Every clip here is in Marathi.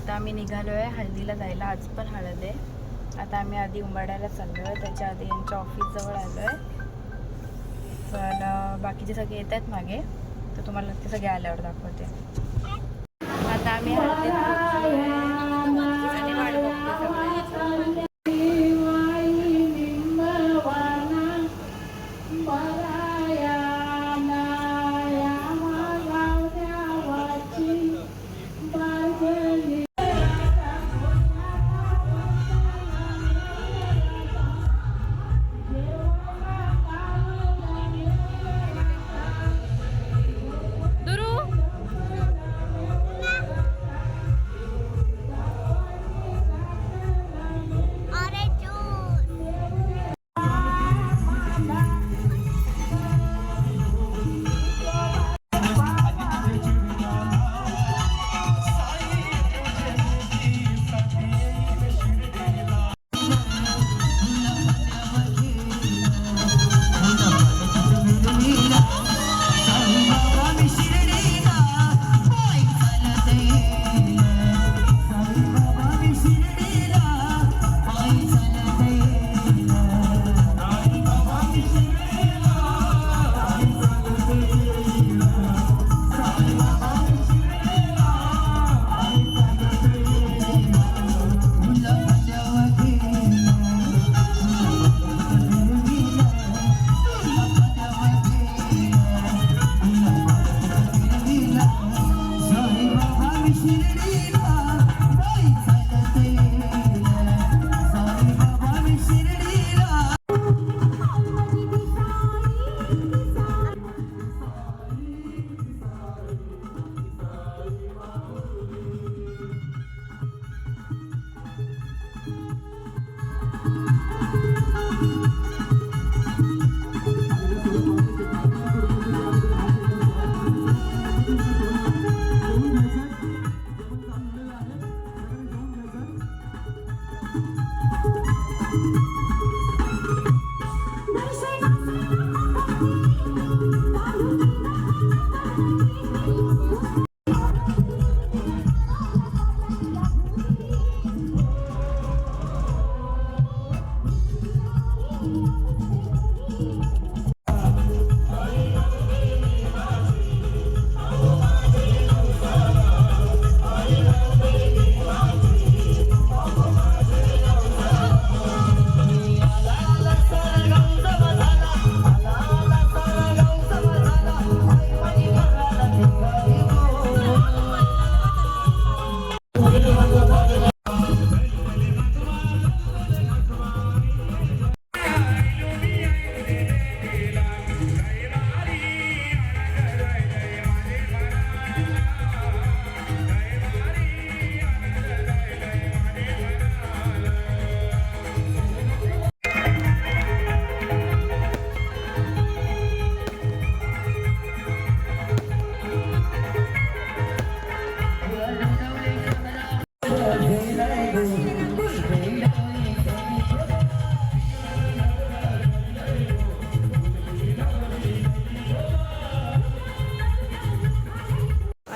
आता आम्ही निघालो आहे हळदीला जायला. आज पण हळद आहे. आता आम्ही आधी उंबाड्याला चाललो आहे. त्याच्या आधी यांच्या ऑफिसजवळ आलो आहे. पण बाकीचे सगळे येत आहेत मागे. तर तुम्हाला ते सगळे आल्यावर दाखवते. आता आम्ही हळदीत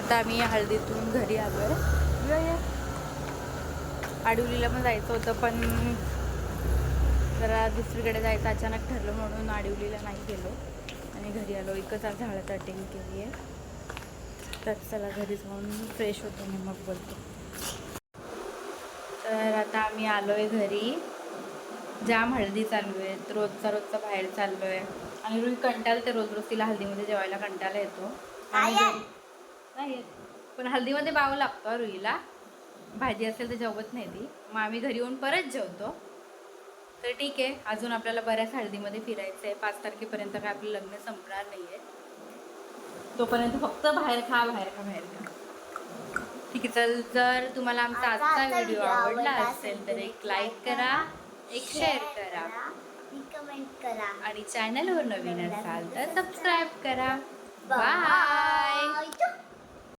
आता आम्ही हळदीतून घरी आलो आहे आडिवलीला पण जायचं होतं पण जरा दुसरीकडे जायचं अचानक ठरलं म्हणून आडिवलीला नाही गेलो. आणि घरी आलो एकच आज हळद अटेंड केली आहे. तर चला घरी जाऊन फ्रेश होतो मी मग बोलतो. तर आता आम्ही आलो आहे घरी. जाम हळदी चालू आहेत रोजचा रोजचा बाहेर चाललो आहे आणि रुई कंटाळते रोज रोज तिला हळदीमध्ये जेवायला कंटाळा येतो. आणि नाही. पण हल्दीमध्ये बाव लागतो रुईला. भाजी असेल तर जेवत नाही ती. मग आम्ही घरी येऊन परत जेवतो. तर ठीक आहे अजून आपल्याला बऱ्याच हळदीमध्ये फिरायचं आहे पाच तारखेपर्यंत काय आपलं लग्न संपणार नाही आहे तोपर्यंत फक्त बाहेर खा बाहेर खा बाहेर खा. ठीक आहे चल जर तुम्हाला आमचा आजचा व्हिडिओ आवडला असेल तर एक लाईक करा एक शेअर करा. कमेंट करा. आणि चॅनलवर नवीन असाल तर सबस्क्राईब करा. बाय